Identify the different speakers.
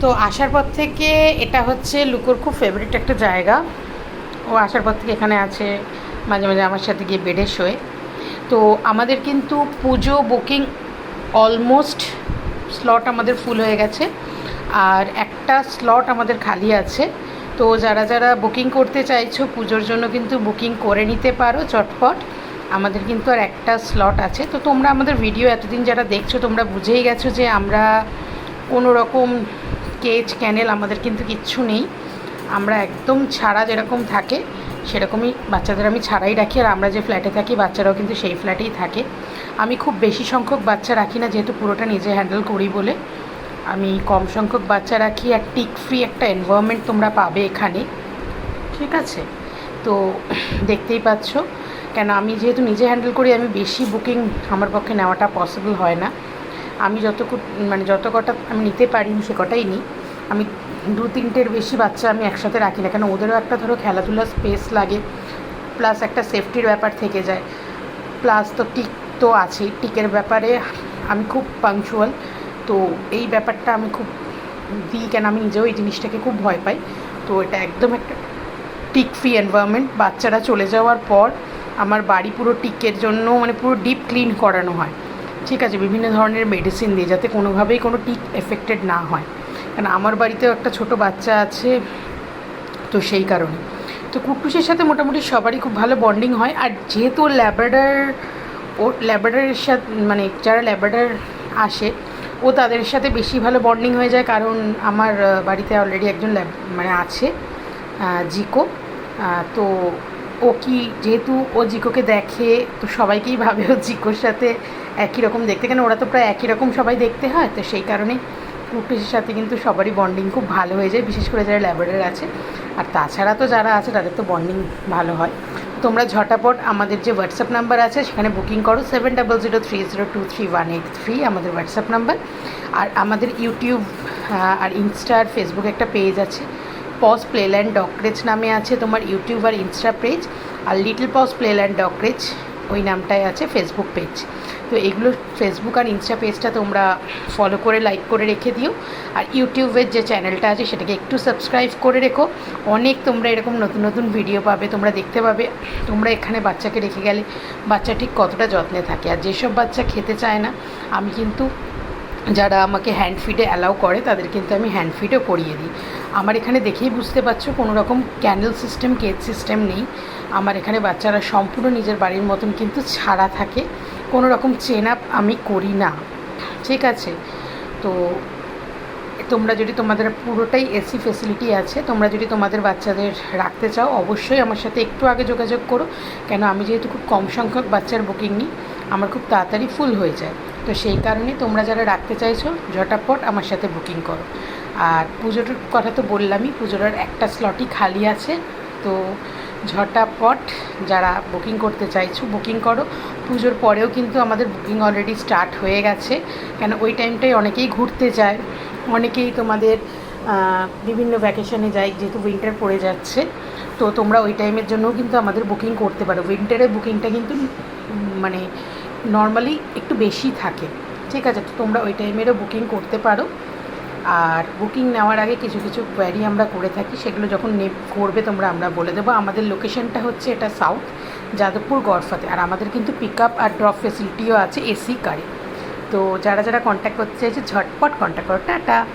Speaker 1: তো আসার পর থেকে এটা হচ্ছে লুকোর খুব ফেভারিট একটা জায়গা। ও আসার পর থেকে এখানে আছে, মাঝে মাঝে আমার সাথে গিয়ে বেডে শোয়। তো আমাদের কিন্তু পুজো বুকিং অলমোস্ট স্লট আমাদের ফুল হয়ে গেছে। আর একটা স্লট আমাদের খালি আছে। তো যারা যারা বুকিং করতে চাইছো, পুজোর জন্য কিন্তু বুকিং করে নিতে পারো চটপট। আমাদের কিন্তু আর একটা স্লট আছে। তো তোমরা আমাদের ভিডিও এতদিন যারা দেখছ, তোমরা বুঝেই গেছো যে আমরা কোনো রকম কেজ ক্যানেল আমাদের কিন্তু কিচ্ছু নেই। আমরা একদম ছাড়া যেরকম থাকে, সেরকমই বাচ্চাদের আমি ছাড়াই রাখি। আর আমরা যে ফ্ল্যাটে থাকি, বাচ্চারাও কিন্তু সেই ফ্ল্যাটেই থাকে। আমি খুব বেশি সংখ্যক বাচ্চা রাখি না, যেহেতু পুরোটা নিজে হ্যান্ডেল করি বলে। আমি কম সংখ্যক বাচ্চা রাখি। আর টিক ফ্রি একটা এনভায়রনমেন্ট তোমরা পাবে এখানে। ঠিক আছে? তো দেখতেই পাচ্ছ। কেন, আমি যেহেতু নিজে হ্যান্ডেল করি, আমি বেশি বুকিং আমার পক্ষে নেওয়াটা পসিবল হয় না। আমি যতটুকু মানে যত কটা আমি নিতে পারি সে কটাই নিই। আমি দু তিনটের বেশি বাচ্চা আমি একসাথে রাখি না। কেন ওদেরও একটা ধরো খেলাধুলার স্পেস লাগে প্লাস একটা সেফটির ব্যাপার থেকে যায়। প্লাস তো টিক তো আছেই। টিকের ব্যাপারে আমি খুব পাংচুয়াল তো এই ব্যাপারটা আমি খুব দিই কেন আমি নিজেও এই জিনিসটাকে খুব ভয় পাই। তো এটা একদম একটা টিক ফ্রি এনভায়রনমেন্ট বাচ্চারা চলে যাওয়ার পর আমার বাড়ি পুরো টিকের জন্য মানে পুরো ডিপ ক্লিন করানো হয়। ঠিক আছে, বিভিন্ন ধরনের মেডিসিন দিয়ে যাতে কোনোভাবেই কোনো টিক এফেক্টেড না হয়। কারণ আমার বাড়িতেও একটা ছোট বাচ্চা আছে, তো সেই কারণে। তো কুট্টুসের সাথে মোটামুটি সবারই খুব ভালো বন্ডিং হয়। আর যেহেতু ল্যাব্রাডার ওর ল্যাব্রাডারের সাথে মানে যারা ল্যাব্রাডার আসে, ও তাদের সাথে বেশি ভালো বন্ডিং হয়ে যায়। কারণ আমার বাড়িতে অলরেডি একজন ল্যাব মানে আছে জিকো তো ও কি যেহেতু ও জিকোকে দেখে, তো সবাইকেই ভাবে ও জিকোর সাথে একই রকম দেখতে। কেন ওরা তো প্রায় একই রকম সবাই দেখতে হয়, তো সেই কারণে কুটুসের সাথে কিন্তু সবারই বন্ডিং খুব ভালো হয়ে যায়, বিশেষ করে যারা ল্যাবরেটরি আছে। আর তাছাড়া তো যারা আছে, তাদের তো বন্ডিং ভালো হয়। তোমরা ঝটাপট আমাদের যে হোয়াটসঅ্যাপ নাম্বার আছে, সেখানে বুকিং করো seven double zero three zero two three one eight three আমাদের হোয়াটসঅ্যাপ নাম্বার আর আমাদের ইউটিউব আর ইনস্টা আর ফেসবুকে একটা পেজ আছে। পজ প্লেল্যান্ড ডকরেজ নামে আছে তোমার ইউটিউব আর ইনস্টা পেজ আর লিটল পজ প্লেল্যান্ড ডকরেজ ওই নামটাই আছে ফেসবুক পেজ তো এগুলো ফেসবুক আর ইনস্টা পেজটা তোমরা ফলো করে লাইক করে রেখে দিও। আর ইউটিউবের যে চ্যানেলটা আছে সেটাকে একটু সাবস্ক্রাইব করে রেখো। অনেক তোমরা এরকম নতুন নতুন ভিডিও পাবে, তোমরা দেখতে পাবে। তোমরা এখানে বাচ্চাকে রেখে গেলে বাচ্চা ঠিক কতটা যত্নে থাকে। আর যেসব বাচ্চা খেতে চায় না, আমি কিন্তু যারা আমাকে হ্যান্ড ফিডে অ্যালাউ করে, তাদের কিন্তু আমি হ্যান্ড ফিডও করিয়ে দিই। আমার এখানে দেখেই বুঝতে পারছ, কোনো রকম ক্যান্ডেল সিস্টেম কেজ সিস্টেম নেই। আমার এখানে বাচ্চারা সম্পূর্ণ নিজের বাড়ির মতন কিন্তু ছাড়া থাকে। কোনো রকম চেন আপ আমি করি না। ঠিক আছে? তো তোমরা যদি তোমাদের পুরোটাই এসি ফেসিলিটি আছে, তোমরা যদি তোমাদের বাচ্চাদের রাখতে চাও, অবশ্যই আমার সাথে একটু আগে যোগাযোগ করো। কেন, আমি যেহেতু খুব কম সংখ্যক বাচ্চার বুকিং নিই, আমার খুব তাড়াতাড়ি ফুল হয়ে যায়। তো সেই কারণে তোমরা যারা রাখতে চাইছো, ঝটাপট আমার সাথে বুকিং করো। আর পুজোর কথা তো বললামই, পুজোর আর একটা স্লটই খালি আছে। তো ঝটাপট যারা বুকিং করতে চাইছো বুকিং করো। পুজোর পরেও কিন্তু আমাদের বুকিং অলরেডি স্টার্ট হয়ে গেছে। কেন, ওই টাইমটাই অনেকেই ঘুরতে যায়। অনেকেই তোমাদের বিভিন্ন ভ্যাকেশনে যায়, যেহেতু উইন্টার পড়ে যাচ্ছে। তো তোমরা ওই টাইমের জন্যও কিন্তু আমাদের বুকিং করতে পারো। উইন্টারের বুকিংটা কিন্তু মানে নর্মালি একটু বেশি থাকে। ঠিক আছে, তো তোমরা ওই টাইমেরও বুকিং করতে পারো। আর বুকিং নেওয়ার আগে কিছু কিছু কোয়ারি আমরা করে থাকি, সেগুলো যখন নে করবে তোমরা আমরা বলে দেবো। আমাদের লোকেশনটা হচ্ছে এটা সাউথ যাদবপুর গড়ফাতে। আর আমাদের কিন্তু পিক আপ আর ড্রপ ফেসিলিটিও আছে এসি কারে তো যারা যারা কন্ট্যাক্ট করতে চাইছে, ঝটপট কন্ট্যাক্ট করো। টাটা!